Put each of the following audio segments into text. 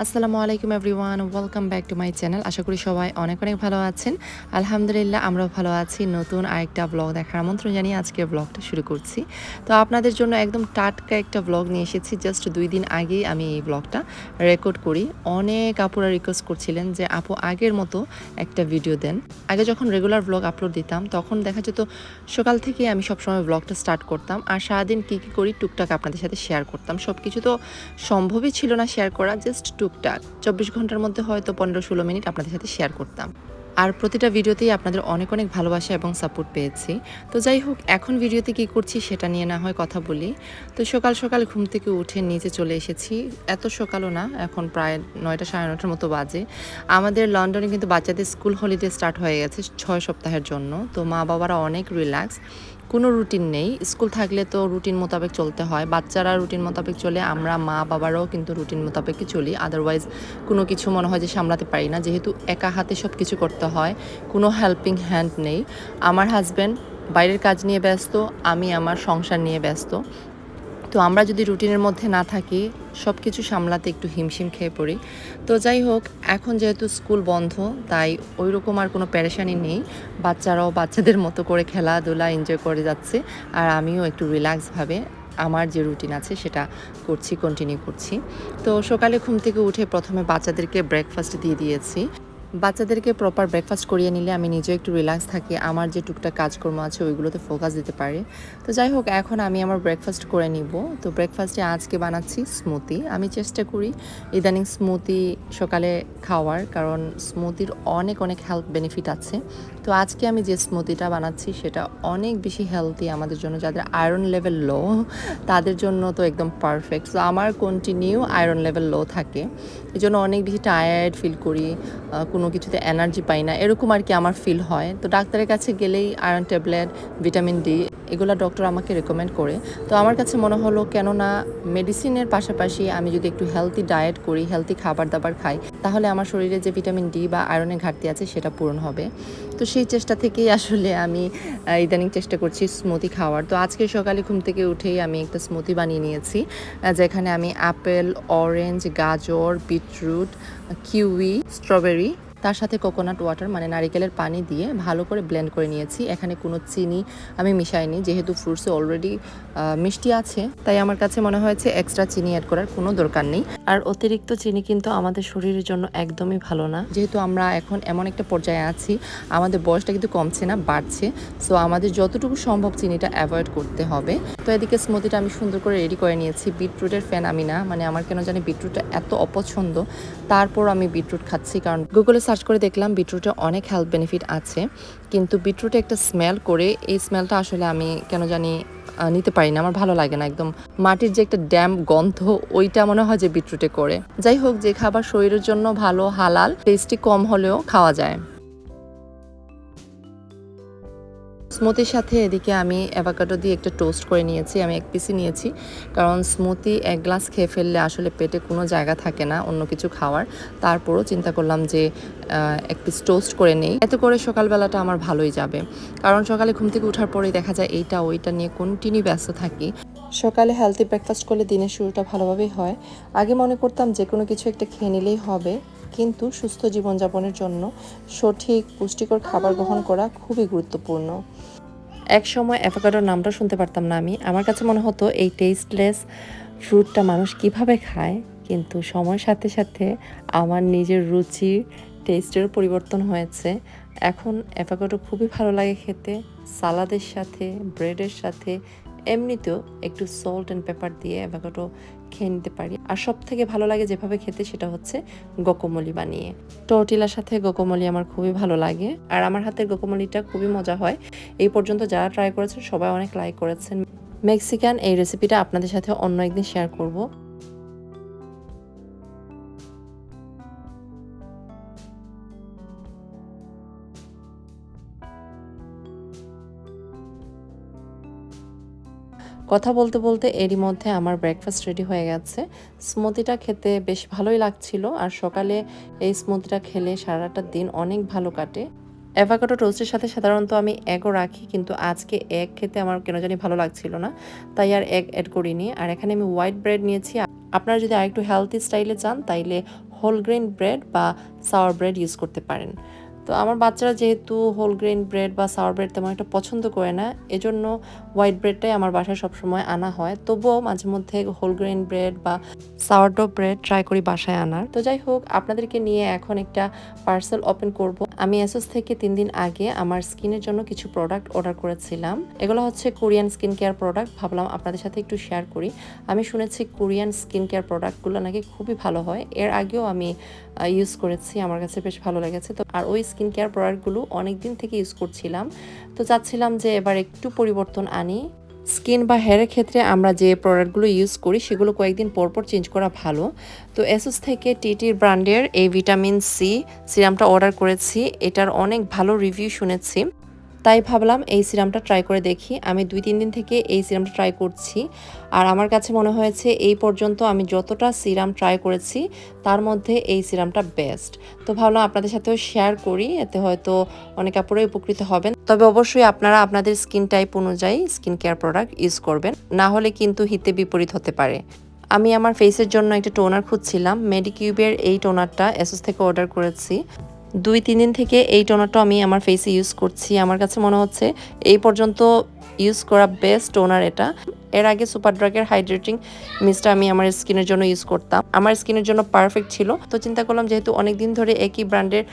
আসসালামু আলাইকুম everyone, welcome back to my channel. আশা করি সবাই অনেক অনেক ভালো আছেন। আলহামদুলিল্লাহ, আমরাও ভালো আছি। নতুন আরেকটা ব্লগ দেখার আমন্ত্রণ জানিয়ে আজকের ব্লগটা শুরু করছি। তো আপনাদের জন্য একদম টাটকা একটা ব্লগ নিয়ে এসেছি। জাস্ট দুই দিন আগেই আমি এই ব্লগটা রেকর্ড করি। অনেক আপুরা রিকোয়েস্ট করছিলেন যে, আপু, আগের মতো একটা ভিডিও দেন। আগে যখন রেগুলার ব্লগ আপলোড দিতাম, তখন দেখা যেত সকাল থেকে আমি সবসময় ব্লগটা স্টার্ট করতাম আর সারাদিন কী কী করি, টুকটাক আপনাদের সাথে শেয়ার করতাম। সব কিছু তো সম্ভবই ছিল না শেয়ার করা। জাস্ট টুকটাক। চব্বিশ ঘণ্টার মধ্যে হয়তো পনেরো ষোলো মিনিট আপনাদের সাথে শেয়ার করতাম। আর প্রতিটা ভিডিওতেই আপনাদের অনেক অনেক ভালোবাসা এবং সাপোর্ট পেয়েছি। তো যাই হোক, এখন ভিডিওতে কি করছি সেটা নিয়ে না হয় কথা বলি। তো সকাল সকাল ঘুম থেকে উঠে নিচে চলে এসেছি। এত সকালও না, এখন প্রায় নয়টা সাড়ে নটার মতো বাজে। আমাদের লন্ডনে কিন্তু বাচ্চাদের স্কুল হলিডে স্টার্ট হয়ে গেছে ছয় সপ্তাহের জন্য। তো মা বাবারা অনেক রিল্যাক্স কোনো রুটিন নেই। স্কুল থাকলে তো রুটিন মোতাবেক চলতে হয়। বাচ্চারা রুটিন মোতাবেক চলে, আমরা মা বাবারাও কিন্তু রুটিন মোতাবেকই চলি। আদারওয়াইজ কোনো কিছু মনে হয় যে সামলাতে পারি না। যেহেতু একা হাতে সব কিছু করতে হয়, কোনো হেল্পিং হ্যান্ড নেই। আমার হাজব্যান্ড বাইরের কাজ নিয়ে ব্যস্ত, আমি আমার সংসার নিয়ে ব্যস্ত। তো আমরা যদি রুটিনের মধ্যে না থাকি সব কিছু সামলাতে একটু হিমশিম খেয়ে পড়ি। তো যাই হোক, এখন যেহেতু স্কুল বন্ধ, তাই ওই রকম আর কোনো প্যারেশানি নেই। বাচ্চারাও বাচ্চাদের মতো করে খেলাধুলা এনজয় করে যাচ্ছে। আর আমিও একটু রিল্যাক্সভাবে আমার যে রুটিন আছে, সেটা করছি কন্টিনিউ করছি। তো সকালে ঘুম থেকে উঠে প্রথমে বাচ্চাদেরকে ব্রেকফাস্ট দিয়ে দিয়েছি। বাচ্চাদেরকে প্রপার ব্রেকফাস্ট করিয়ে নিলে আমি নিজেও একটু রিল্যাক্স থাকি আমার যে টুকটাক কাজকর্ম আছে ওইগুলোতে ফোকাস দিতে পারি। তো যাই হোক এখন আমি আমার ব্রেকফাস্ট করে নিব। তো ব্রেকফাস্টে আজকে বানাচ্ছি স্মুতি আমি চেষ্টা করি ইদানিং স্মুতি সকালে খাওয়ার কারণ স্মুতির অনেক অনেক হেলথ বেনিফিট আছে। তো আজকে আমি যে স্মুতিটা বানাচ্ছি সেটা অনেক বেশি হেলদি আমাদের জন্য। যাদের আয়রন লেভেল লো তাদের জন্য তো একদম পারফেক্ট তো আমার কন্টিনিউ আয়রন লেভেল লো থাকে। এই জন্য অনেক বেশি টায়ার্ড ফিল করি। আহ, কোনো কিছুতে এনার্জি পাই না, এরকম আর কি আমার ফিল হয়। তো ডাক্তারের কাছে গেলেই আয়রন ট্যাবলেট ভিটামিন ডি এগুলো ডক্টর আমাকে রেকমেন্ড করে। তো আমার কাছে মনে হলো, কেননা মেডিসিনের পাশাপাশি আমি যদি একটু হেলদি ডায়েট করি হেলদি খাবার দাবার খাই, তাহলে আমার শরীরে যে ভিটামিন ডি বা আয়রনের ঘাটতি আছে, সেটা পূরণ হবে। তো সেই চেষ্টা থেকেই আসলে আমি ইদানিং চেষ্টা করছি স্মুদি খাওয়ার। তো আজকে সকালে ঘুম থেকে উঠেই আমি একটা স্মুদি বানিয়ে নিয়েছি যেখানে আমি অ্যাপেল অরেঞ্জ গাজর বিটরুট কিউই স্ট্রবেরি তার সাথে কোকোনাট ওয়াটার মানে নারিকেলের পানি দিয়ে ভালো করে ব্লেন্ড করে নিয়েছি। এখানে কোনো চিনি আমি মিশাইনি, যেহেতু ফ্রুটসে অলরেডি মিষ্টি আছে, তাই আমার কাছে মনে হয়েছে এক্সট্রা চিনি অ্যাড করার কোনো দরকার নেই। আর অতিরিক্ত চিনি কিন্তু আমাদের শরীরের জন্য একদমই ভালো না। যেহেতু আমরা এখন এমন একটা পর্যায়ে আছি, আমাদের বয়সটা কিন্তু কমছে না, বাড়ছে সো আমাদের যতটুকু সম্ভব চিনিটা অ্যাভয়েড করতে হবে। তো এদিকে স্মুদিটা আমি সুন্দর করে রেডি করে নিয়েছি। বিটরুটের ফ্যান আমি না মানে আমার কেন জানি বিটরুটটা এত অপছন্দ তারপর আমি বিটরুট খাচ্ছি, কারণ গুগলে সার্চ করে দেখলাম বিটরুটে অনেক হেলথ বেনিফিট আছে, কিন্তু বিটরুটে একটা স্মেল করে এই স্মেলটা আসলে আমি কেন জানি নিতে পারি না। আমার ভালো লাগে না একদম। মাটির যে একটা ড্যাম গন্ধ, ওইটা মনে হয় যে বিটরুটে করে। যাই হোক, যে খাবার শরীরের জন্য ভালো, হালাল টেস্টি কম হলেও খাওয়া যায়। স্মুতির সাথে এদিকে আমি অ্যাভাকাডো দিয়ে একটা টোস্ট করে নিয়েছি, আমি এক পিসি নিয়েছি। কারণ স্মুতি এক গ্লাস খেয়ে ফেললে আসলে পেটে কোনো জায়গা থাকে না, অন্য কিছু খাওয়ার। তারপরও চিন্তা করলাম যে এক পিস টোস্ট করে নেই। এত করে সকালবেলাটা আমার ভালোই যাবে। কারণ সকালে ঘুম থেকে ওঠার পরেই দেখা যায় এইটা ওইটা নিয়ে কন্টিনিউ ব্যস্ত থাকি। সকালে হেলদি ব্রেকফাস্ট করলে দিনের শুরুটা ভালোভাবেই হয়। আগে মনে করতাম যে কোনো কিছু একটা খেয়ে নিলেই হবে। কিন্তু সুস্থ জীবনযাপনের জন্য সঠিক, পুষ্টিকর খাবার গ্রহণ করা খুবই গুরুত্বপূর্ণ। এক সময় অ্যাভোকাডোর নামটা শুনতে পারতাম না আমি। আমার কাছে মনে হতো এই টেস্টলেস ফ্রুটটা মানুষ কীভাবে খায়, কিন্তু সময়ের সাথে সাথে আমার নিজের রুচির টেস্টেরও পরিবর্তন হয়েছে। এখন অ্যাভোকাডো খুবই ভালো লাগে খেতে। সালাদের সাথে ব্রেডের সাথে এমনিতেও একটু সল্ট অ্যান্ড পেপার দিয়ে অ্যাভোকাডো খেয়ে নিতে পারি। আর সব থেকে ভালো লাগে যেভাবে খেতে সেটা হচ্ছে গোকোমলি বানিয়ে। টর্টিলার সাথে গোকোমলি আমার খুবই ভালো লাগে। আর আমার হাতের গোকোমলিটা খুবই মজা হয়। এই পর্যন্ত যারা ট্রাই করেছেন সবাই অনেক লাইক করেছেন। মেক্সিকান এই রেসিপিটা আপনাদের সাথে অন্য একদিন শেয়ার করব। কথা বলতে বলতে এরই মধ্যে আমার ব্রেকফাস্ট রেডি হয়ে গেছে। স্মুদিটা খেতে বেশ ভালোই লাগছিল, আর সকালে এই স্মুদিটা খেলে সারাটা দিন অনেক ভালো কাটে। অ্যাভাকাডো টোস্টের সাথে সাধারণত আমি এগও রাখি, কিন্তু আজকে এগ খেতে আমার কেন জানি ভালো লাগছিল না, তাই আর এগ অ্যাড করিনি। আর এখানে আমি হোয়াইট ব্রেড নিয়েছি। আপনারা যদি আরেকটু হেলদি স্টাইলে চান, তাইলে হোল গ্রেন ব্রেড বা সাওয়ার ব্রেড ইউজ করতে পারেন। তো আমার বাচ্চারা যেহেতু হোল গ্রেন ব্রেড বা সাওয়ার ব্রেড তেমন একটা পছন্দ করে না, এজন্য হোয়াইট ব্রেডটাই আমার বাসায় সবসময় আনা হয়। তবুও মাঝে মধ্যে হোল গ্রেন ব্রেড বা সাওয়ারডো ব্রেড ট্রাই করি বাসায় আনার। তো যাই হোক, আপনাদেরকে নিয়ে এখন একটা পার্সেল ওপেন করব। আমি অ্যাসোস থেকে তিন দিন আগে আমার স্কিনের জন্য কিছু প্রোডাক্ট অর্ডার করেছিলাম। এগুলো হচ্ছে কোরিয়ান স্কিন কেয়ার প্রোডাক্ট ভাবলাম আপনাদের সাথে একটু শেয়ার করি। আমি শুনেছি কোরিয়ান স্কিন কেয়ার প্রোডাক্টগুলো নাকি খুবই ভালো হয়। এর আগেও আমি ইউজ করেছি, আমার কাছে বেশ ভালো লেগেছে। তো, আর ওই স্কিন কেয়ার প্রোডাক্টগুলো অনেক দিন থেকে ইউজ করছিলাম। তো চাচ্ছিলাম যে এবার একটু পরিবর্তন আনি। স্কিন বা হেয়ারের ক্ষেত্রে আমরা যে প্রোডাক্টগুলো ইউজ করি, সেগুলো কয়েকদিন পরপর চেঞ্জ করা ভালো। তো এসোস থেকে টিটির ব্র্যান্ডের এই ভিটামিন সি সিরামটা অর্ডার করেছি। এটার অনেক ভালো রিভিউ শুনেছি। তাই ভাবলাম এই সিরামটা ট্রাই করে দেখি। আমি দুই, তিন দিন থেকে এই সিরামটা ট্রাই করছি। আর আমার কাছে মনে হয়েছে এই পর্যন্ত আমি যতটা সিরাম ট্রাই করেছি, তার মধ্যে এই সিরামটা বেস্ট তো ভাবলাম আপনাদের সাথেও শেয়ার করি, এতে হয়তো অনেক আপুরাই উপকৃত হবেন। তবে অবশ্যই আপনারা আপনাদের স্কিন টাইপ অনুযায়ী স্কিন কেয়ার প্রোডাক্ট ইউজ করবেন। না হলে কিন্তু হিতে বিপরীত হতে পারে। আমি আমার ফেসের জন্য একটা টোনার খুঁজছিলাম। মেডিকিউবের এই টোনারটা এসএস থেকে অর্ডার করেছি। দুই, তিন দিন থেকে এই টোনারটা আমি আমার ফেসে ইউজ করছি। আমার কাছে মনে হচ্ছে এই পর্যন্ত ইউজ করা বেস্ট টোনার এটা। এর আগে সুপার ড্রাগের হাইড্রেটিং মিসটা আমি আমার স্কিনের জন্য ইউজ করতাম। আমার স্কিনের জন্য পারফেক্ট ছিল। তো চিন্তা করলাম যেহেতু অনেক দিন ধরে একই ব্র্যান্ডের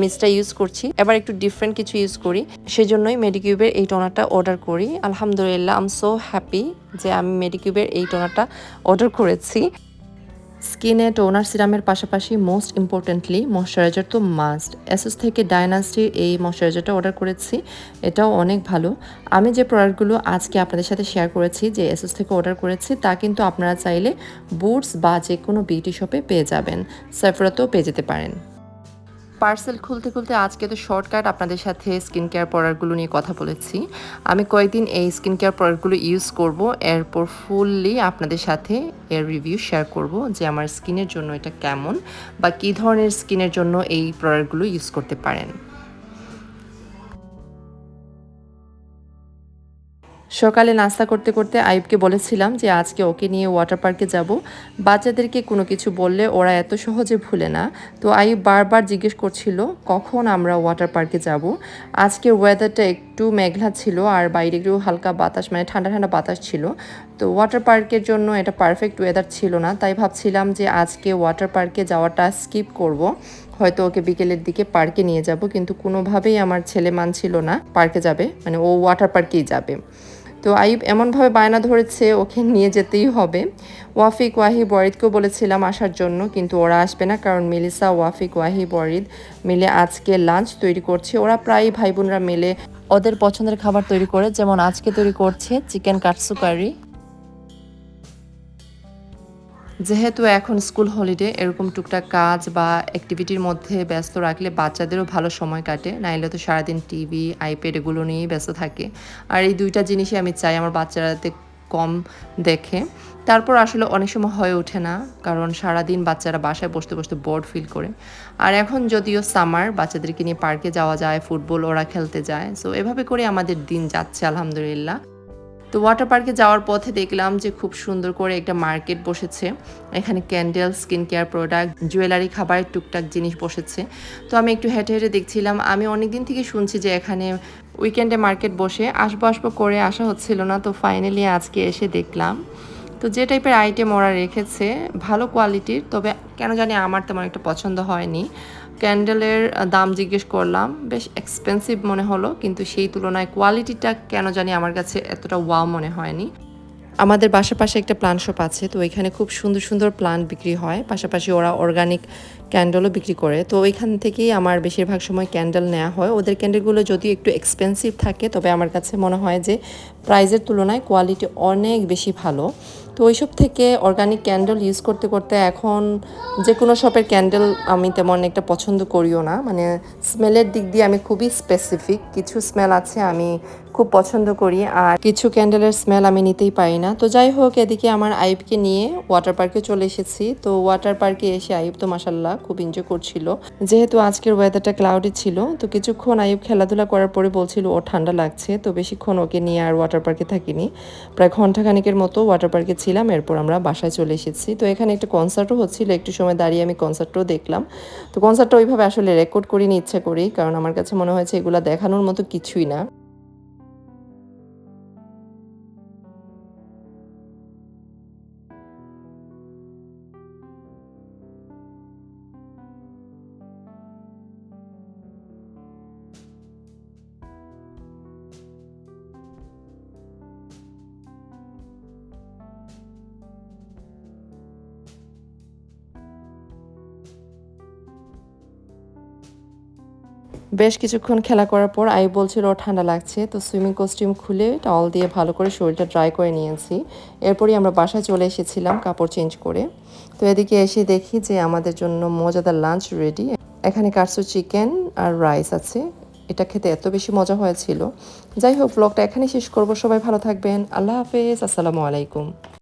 মিসটা ইউজ করছি, এবার একটু ডিফারেন্ট কিছু ইউজ করি। সেজন্যই মেডিকিউবের এই টোনারটা অর্ডার করি। আলহামদুলিল্লাহ আম সো হ্যাপি যে আমি মেডিকিউবের এই টোনারটা অর্ডার করেছি। স্কিনে টোনার সিরামের পাশাপাশি মোস্ট ইম্পর্টেন্টলি ময়শ্চারাইজার তো মাস্ট। অ্যাসোস থেকে ডায়নাস্টির এই ময়শ্চারাইজারটা অর্ডার করেছি, এটাও অনেক ভালো। আমি যে প্রোডাক্টগুলো আজকে আপনাদের সাথে শেয়ার করেছি, যে অ্যাসোস থেকে অর্ডার করেছি, তা কিন্তু আপনারা চাইলে বুটস বা যে কোনো বিউটি শপে পেয়ে যাবেন। সেফরাতেও পেয়ে যেতে পারেন। পার্সেল খুলতে খুলতে আজকে তো শর্টকাট আপনাদের সাথে স্কিন কেয়ার প্রোডাক্টগুলো নিয়ে কথা বলেছি। আমি কয়েকদিন এই স্কিন কেয়ার প্রোডাক্টগুলো ইউজ করব, এরপর ফুললি আপনাদের সাথে এর রিভিউ শেয়ার করব যে আমার স্কিনের জন্য এটা কেমন বা কী ধরনের স্কিনের জন্য এই প্রোডাক্টগুলো ইউজ করতে পারেন। সকালে নাস্তা করতে করতে আইবকে বলেছিলাম যে, আজকে ওকে নিয়ে ওয়াটার পার্কে যাব। বাচ্চাদেরকে কোনো কিছু বললে ওরা এত সহজে ভুলে না। তো আইব বারবার জিজ্ঞেস করছিল, কখন আমরা ওয়াটার পার্কে যাব? আজকের ওয়েদারটা একটু মেঘলা ছিল আর বাইরে একটু হালকা বাতাস মানে ঠান্ডা ঠান্ডা বাতাস ছিল। তো ওয়াটার পার্কের জন্য এটা পারফেক্ট ওয়েদার ছিল না। তাই ভাবছিলাম যে, আজকে ওয়াটার পার্কে যাওয়াটা স্কিপ করব। হয়তো ওকে বিকেলের দিকে পার্কে নিয়ে যাব। কিন্তু কোনোভাবেই আমার ছেলে মানছিল না পার্কে যাবে। মানে ও ওয়াটার পার্কেই যাবে। তো আইব এমনভাবে বায়না ধরেছে, ওকে নিয়ে যেতেই হবে। ওয়াফিক ওয়াহি বরিদকেও বলেছিলাম আসার জন্য, কিন্তু ওরা আসবে না কারণ মিলিসা, ওয়াফিক ওয়াহি বরিদ মিলে আজকে লাঞ্চ তৈরি করছে। ওরা প্রায় ভাই বোনরা মিলে ওদের পছন্দের খাবার তৈরি করে, যেমন আজকে তৈরি করছে চিকেন কাটসু কারি যেহেতু এখন স্কুল হলিডে, এরকম টুকটাক কাজ বা অ্যাক্টিভিটির মধ্যে ব্যস্ত রাখলে বাচ্চাদেরও ভালো সময় কাটে। নাইলে তো সারাদিন টিভি আইপ্যাড এগুলো নিয়েই ব্যস্ত থাকে। আর এই দুইটা জিনিসই আমি চাই আমার বাচ্চারাতে কম দেখে। তারপর আসলে অনেক সময় হয়ে ওঠে না, কারণ সারাদিন বাচ্চারা বাসায় বসতে বসতে বোর্ড ফিল করে। আর এখন যদিও সামার বাচ্চাদেরকে নিয়ে পার্কে যাওয়া যায় ফুটবল ওরা খেলতে যায় সো এভাবে করে আমাদের দিন যাচ্ছে, আলহামদুলিল্লাহ। তো ওয়াটার পার্কে যাওয়ার পথে দেখলাম যে খুব সুন্দর করে একটা মার্কেট বসেছে। এখানে candle skin care product jewellery খাবারের টুকটাক জিনিস বসেছে। তো আমি একটু হেঁটে হেঁটে দেখছিলাম। আমি অনেক দিন থেকে শুনছি যে এখানে উইকেন্ডে মার্কেট বসে। আসব আসব করে আসা হচ্ছিল না, তো ফাইনালি আজকে এসে দেখলাম। তো যে টাইপের আইটেম ওরা রেখেছে, ভালো কোয়ালিটির তবে কেন জানি আমার তেমন একটা পছন্দ হয়নি। ক্যান্ডেলের দাম জিজ্ঞেস করলাম। বেশ এক্সপেন্সিভ মনে হলো, কিন্তু সেই তুলনায় কোয়ালিটিটা কেন জানি আমার কাছে এতটা ওয়াও মনে হয়নি। আমাদের বাসার পাশে একটা প্লান্ট শপ আছে, তো এখানে খুব সুন্দর সুন্দর প্লান্ট বিক্রি হয়। পাশাপাশি ওরা অর্গানিক ক্যান্ডেলও বিক্রি করে। তো ওইখান থেকেই আমার বেশিরভাগ সময় ক্যান্ডেল নেওয়া হয়। ওদের ক্যান্ডেলগুলো যদিও একটু এক্সপেন্সিভ থাকে, তবে আমার কাছে মনে হয় যে প্রাইজের তুলনায় কোয়ালিটি অনেক বেশি ভালো। তো ওইসব থেকে অর্গানিক ক্যান্ডেল ইউজ করতে করতে এখন যে কোনো শপের ক্যান্ডেল আমি তেমন একটা পছন্দ করিও না। মানে স্মেলের দিক দিয়ে আমি খুবই স্পেসিফিক কিছু স্মেল আছে আমি খুব পছন্দ করি আর কিছু ক্যান্ডেলের স্মেল আমি নিতেই পারি না। তো যাই হোক, এদিকে আমার আইবকে নিয়ে ওয়াটার পার্কে চলে এসেছি। তো ওয়াটার পার্কে এসে আইব তো মাসাল্লাহ খুব এনজয় করছিল। যেহেতু আজকের ওয়েদারটা ক্লাউডি ছিল, তো কিছুক্ষণ আইব খেলাধুলা করার পরে বলছিল ও ঠান্ডা লাগছে। তো বেশিক্ষণ ওকে নিয়ে আর ওয়াটার পার্কে থাকিনি। প্রায় ঘন্টাখানিকের মতো ওয়াটার পার্কে ছিলাম, এরপর আমরা বাসায় চলে এসেছি। তো এখানে একটা কনসার্টও হচ্ছিল, একটু সময় দাঁড়িয়ে আমি কনসার্টও দেখলাম। তো কনসার্টটা ওইভাবে আসলে রেকর্ড করিনি, ইচ্ছা করি কারণ আমার কাছে মনে হয়েছে এগুলো দেখানোর মতো কিছুই না। বেশ কিছুক্ষণ খেলা করার পর আই বলছিল ঠান্ডা লাগছে। তো সুইমিং কস্টিউম খুলে টাওয়াল দিয়ে ভালো করে শরীরটা ড্রাই করে নিয়েছি। এরপরই আমরা বাসায় চলে এসেছিলাম কাপড় চেঞ্জ করে। তো এদিকে এসে দেখি যে আমাদের জন্য মজাদার লাঞ্চ রেডি। এখানে কাটসু চিকেন আর রাইস আছে। এটা খেতে এত বেশি মজা হয়েছিল। যাই হোক, ব্লগটা এখানে শেষ করব। সবাই ভালো থাকবেন। আল্লাহ হাফেজ। আসসালামু আলাইকুম।